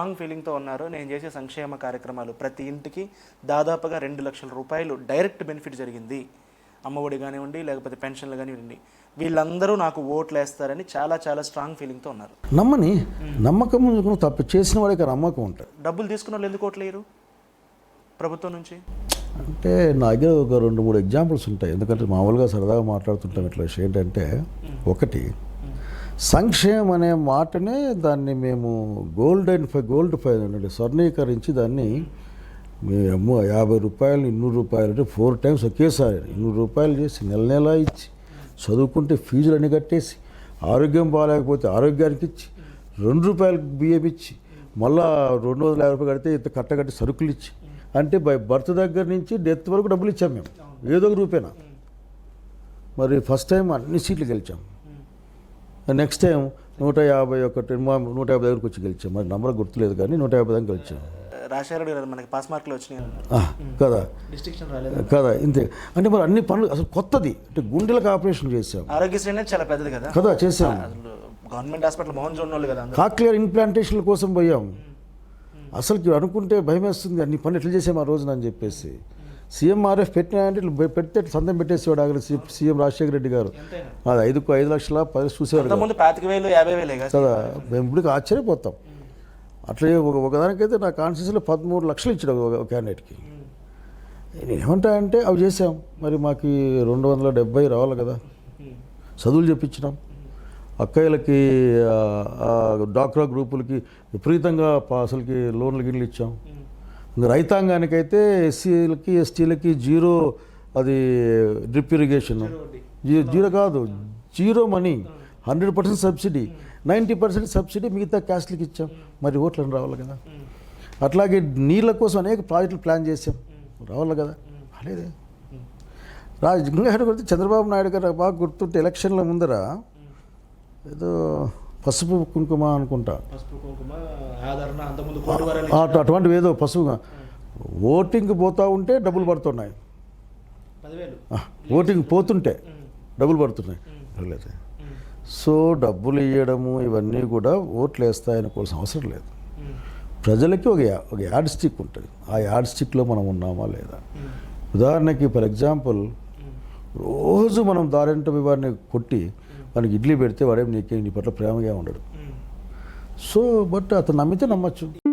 Strong ఫీలింగ్తో ఉన్నారు. నేను చేసే సంక్షేమ కార్యక్రమాలు ప్రతి ఇంటికి దాదాపుగా రెండు లక్షల రూపాయలు డైరెక్ట్ బెనిఫిట్ జరిగింది. అమ్మఒడి కానివ్వండి లేకపోతే పెన్షన్లు కానివ్వండి. వీళ్ళందరూ నాకు ఓట్లు వేస్తారని చాలా చాలా స్ట్రాంగ్ ఫీలింగ్తో ఉన్నారు. నమ్మని నమ్మకం తప్పు చేసిన వాడికి నమ్మకం ఉంటుంది డబ్బులు తీసుకున్న వాళ్ళు ఎందుకు ఓట్లు వేయరు ప్రభుత్వం నుంచి? అంటే నా దగ్గర ఒక రెండు మూడు ఎగ్జాంపుల్స్ ఉంటాయి. ఎందుకంటే మామూలుగా సరదాగా మాట్లాడుతుంటాం ఇట్లా విషయం ఏంటంటే ఒకటి సంక్షేమం అనే మాటనే దాన్ని మేము gold and five gold five అంటే స్వర్ణీకరించి దాన్ని మేము యాభై రూపాయలు ఇన్నూరు రూపాయలు అంటే ఫోర్ టైమ్స్ ఒకేసారి ఇన్నూరు రూపాయలు చేసి నెల నెల ఇచ్చి చదువుకుంటే ఫీజులన్నీ కట్టేసి ఆరోగ్యం బాగాలేకపోతే ఆరోగ్యానికి ఇచ్చి రెండు రూపాయలకు బియ్యం ఇచ్చి మళ్ళా రెండు వందల యాభై రూపాయలు కడితే ఇంత కట్టగట్టి సరుకులు ఇచ్చి అంటే బై బర్త్ దగ్గర నుంచి డెత్ వరకు డబ్బులు ఇచ్చాం మేము. ఏదో ఒక రూపేనా? మరి ఫస్ట్ టైం అన్ని సీట్లు గెలిచాం. నెక్స్ట్ టైం నూట యాభై ఒకటి నూట యాభై దగ్గరకు వచ్చి గెలిచాం. మరి నంబర్ గుర్తులేదు కానీ నూట యాభై దగ్గర గెలిచాం. గారు మనకి పాస్ మార్కులు వచ్చినాయి ఆ, కదా. డిస్టింక్షన్ రాలేదు? కదా ఇంతే. అంటే మరి అన్ని పనులు అసలు కొత్తది. అంటే గుండెలకు ఆపరేషన్ చేసాం ఆరోగ్యశ్రీ అనేది చాలా పెద్దది కదా. కదా చేసాం అసలు గవర్నమెంట్ హాస్పిటల్ మోహన్ జోన్ వాళ్ళు కదా కాక్లియర్ ఇంప్లాంటేషన్ల కోసం పోయాం. అసలుకి అనుకుంటే భయం వేస్తుంది అన్ని పనులు ఎట్లా చేసాం ఆ రోజున అని చెప్పేసి. సీఎంఆర్ఎఫ్ పెట్టినాయంటే ఇట్లా పెడితే సంతం పెట్టేసేవాడు ఆగలి సీఎం రాజశేఖర రెడ్డి గారు. అది ఐదుకు ఐదు లక్షల పది చూసేవారు కదా. ముందు పాతిక వేలు యాభై వేలే కదా మేము ఇప్పుడు ఆశ్చర్యపోతాం. అట్లే ఒక ఒకదానికైతే నా కాన్స్టిట్యూన్సీలో పదమూడు లక్షలు ఇచ్చాడు ఒక క్యాండిడేట్కి. నేను ఏమంటా అంటే అవి చేసాం మరి మాకు రెండు వందల డెబ్బై రావాలి కదా. చదువులు చెప్పించినాం. అక్కయ్యలకి డాక్రా గ్రూపులకి విపరీతంగా అసలుకి లోన్లు గిన్లు ఇచ్చాం. రైతాంగానికైతే ఎస్సీలకి ఎస్టీలకి జీరో అది డ్రిప్ ఇరిగేషన్. జీరో కాదు zero money. Hundred percent subsidy. Ninety percent subsidy మిగతా క్యాస్ట్లకి ఇచ్చాం. మరి ఓట్లను రావాలి కదా. అట్లాగే నీళ్ళ కోసం అనేక ప్రాజెక్టులు ప్లాన్ చేసాం రావాలి కదా. రాలేదే. రాజు ఇంకా కొడితే చంద్రబాబు నాయుడు గారు బాగా గుర్తుంటే ఎలక్షన్ల ముందర ఏదో పసుపు కుంకుమ అనుకుంటా. అటువంటివి ఏదో పసుపు ఓటింగ్కి పోతూ ఉంటే డబ్బులు పడుతున్నాయి. ఓటింగ్ పోతుంటే డబ్బులు పడుతున్నాయి. సో డబ్బులు ఇవ్వడము ఇవన్నీ కూడా ఓట్లు వేస్తాయనుకోవాల్సిన అవసరం లేదు. ప్రజలకి ఒక ఒక యాడ్ స్టిక్ ఉంటుంది. ఆ యాడ్ స్టిక్లో మనం ఉన్నామా లేదా? ఉదాహరణకి ఫర్ ఎగ్జాంపుల్ రోజు మనం దారింట వాడిని కొట్టి వానికి ఇడ్లీ పెడితే వాడేం నీకే నీ పట్ల ప్రేమగా ఉండడు. సో బట్ అతను నమ్మితే నమ్మచ్చు.